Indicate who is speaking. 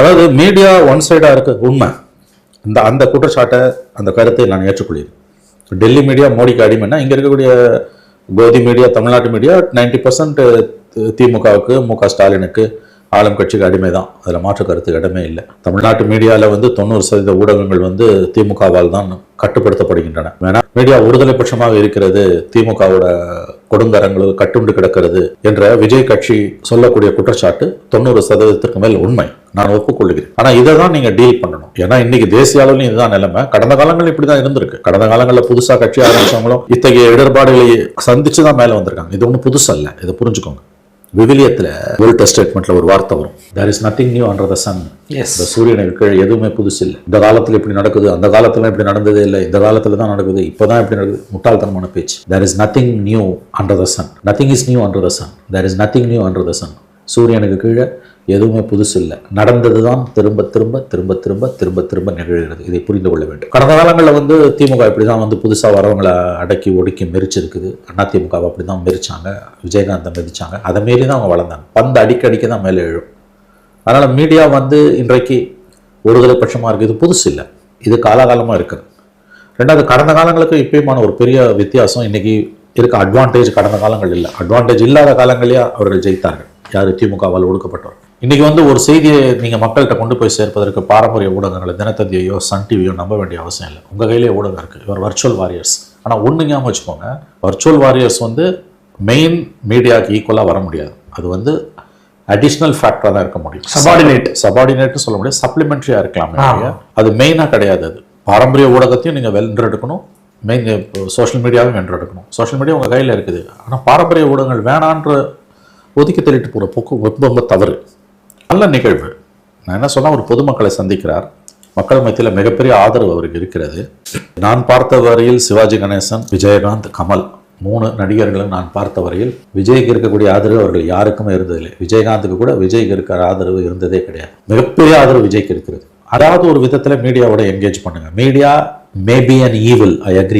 Speaker 1: அதாவது media one சைடாக இருக்கு உண்மை. இந்த அந்த குற்றச்சாட்டை அந்த கருத்தை நான் ஏற்றுக்கொள்கிறேன். டெல்லி மீடியா மோடிக்கு அடிமைன்னா இங்கே இருக்கக்கூடிய கோதி மீடியா தமிழ்நாட்டு மீடியா நைன்டி பர்சன்ட் திமுகவுக்கு மு க ஸ்டாலினுக்கு ஆளும் கட்சிக்கு அடிமை தான் அதில் மாற்று கருத்துக்கு இடமே இல்லை. தமிழ்நாட்டு மீடியாவில் வந்து தொண்ணூறு சதவீத ஊடகங்கள் வந்து திமுகவால் தான் கட்டுப்படுத்தப்படுகின்றன. வேணா மீடியா ஒருதலை பட்சமாக இருக்கிறது திமுகவோட கொடுங்கரங்கள் கட்டுண்டு கிடக்கிறது என்ற விஜய் கட்சி சொல்லக்கூடிய குற்றச்சாட்டு தொண்ணூறு சதவீதத்திற்கு மேல் உண்மை. நான் ஒப்புக்கொள்கிறேன் ஆனா இதை தான் நீங்க டீல் பண்ணணும். ஏன்னா இன்னைக்கு தேசிய அளவிலும் இதுதான் நிலைமை. கடந்த காலங்கள் இப்படிதான் இருந்திருக்கு. கடந்த காலங்களில் புதுசா கட்சி ஆரம்பிச்சவங்களும் இத்தகைய இடர்பாடுகளை சந்திச்சு தான் மேல வந்திருக்காங்க. இது ஒன்றும் புதுசு அல்ல இதை புரிஞ்சுக்கோங்க. விவிலியத்தில் வேர்ல்ட் ஸ்டேட்மெண்ட்ல ஒரு வார்த்தை வரும். There is nothing new under the sun
Speaker 2: yes
Speaker 1: இந்த சூரியனுக்கு கீழே எதுவுமே புதுசு இல்லை. இந்த காலத்தில் இப்படி நடக்குது. அந்த காலத்துல இப்படி நடந்ததே இல்லை. இந்த காலத்துல தான் நடக்குது. இப்போதான் இப்படி நடக்குது. முட்டாள்தனமான பேச்சு. There is nothing new under the sun nothing is new under the sun there is nothing new under the sun சூரியனுக்கு கீழே எதுவுமே புதுசு இல்லை. நடந்தது தான் திரும்ப திரும்ப திரும்ப திரும்ப திரும்ப திரும்ப நிகழ்கிறது. இதை புரிந்து கொள்ள வேண்டும். கடந்த காலங்களில் வந்து திமுக இப்படி தான் வந்து புதுசாக வரவங்களை அடக்கி ஒடுக்கி மெரிச்சிருக்குது அதிமுகவை அப்படி தான் மெரிச்சாங்க விஜயகாந்தை மெதிச்சாங்க. அதை மீறி தான் அவங்க வளர்ந்தாங்க. பந்து அடிக்க அடிக்க தான் மேலே எழும். அதனால் மீடியா வந்து இன்றைக்கு ஒருதலை பட்சமாக இருக்குது. இது புதுசு இல்லை. இது காலாகாலமாக இருக்குது. ரெண்டாவது கடந்த காலங்களுக்கு இப்பயுமான ஒரு பெரிய வித்தியாசம் இன்றைக்கி இருக்க அட்வான்டேஜ் கடந்த காலங்கள் இல்லை. அட்வான்டேஜ் இல்லாத காலங்களே அவர்கள் ஜெயித்தார்கள். யார்? திமுகவால் ஒடுக்கப்பட்டவர் இன்னைக்கு வந்து ஒரு செய்தியை நீங்கள் மக்கள்கிட்ட கொண்டு போய் சேர்ப்பதற்கு பாரம்பரிய ஊடகங்களை தினத்தந்தியையோ சன் டிவியோ நம்ப வேண்டிய அவசியம் இல்லை. உங்கள் கையிலே ஊடகம் இருக்குது இவர் வர்ச்சுவல் வாரியர்ஸ் ஆனால் ஒன்று ஞாபகம் வச்சுக்கோங்க. வர்ச்சுவல் வாரியர்ஸ் வந்து மெயின் மீடியாவுக்கு ஈக்குவலாக வர முடியாது. அது வந்து அடிஷ்னல் ஃபேக்டராக தான் இருக்க முடியும்.
Speaker 2: Subordinate.
Speaker 1: சபார்டினேட்னு சொல்ல முடியாது. சப்ளிமெண்ட்ரியாக இருக்கலாமே அது மெயினாக கிடையாது அது. பாரம்பரிய ஊடகத்தையும் நீங்கள் வென்றெடுக்கணும். மெயின் சோஷியல் மீடியாவும் வென்றெடுக்கணும். சோஷியல் மீடியா உங்கள் கையில் இருக்குது. ஆனால் பாரம்பரிய ஊடகங்கள் வேணான்ற ஒதுக்கி தள்ளிட்டு போகிற போக்கு ரொம்ப ரொம்ப தவறு. நல்ல நிகழ்வு. நான் என்ன சொன்னா ஒரு பொதுமக்களை சந்திக்கிறார். மக்கள் மத்தியில் மிகப்பெரிய ஆதரவு அவருக்கு இருக்கிறது. நான் பார்த்த வரையில் சிவாஜி கணேசன் விஜயகாந்த் கமல் மூணு நடிகர்களும் நான் பார்த்த வரையில் விஜய்க்கு இருக்கக்கூடிய ஆதரவு அவர்கள் யாருக்குமே இருந்ததில்லை. விஜயகாந்துக்கு கூட விஜய்க்கு இருக்கிற ஆதரவு இருந்ததே கிடையாது. மிகப்பெரிய ஆதரவு விஜய்க்கு இருக்கிறது. அதாவது ஒரு விதத்தில் மீடியாவோட என்கேஜ் பண்ணுங்க. Media maybe an evil I agree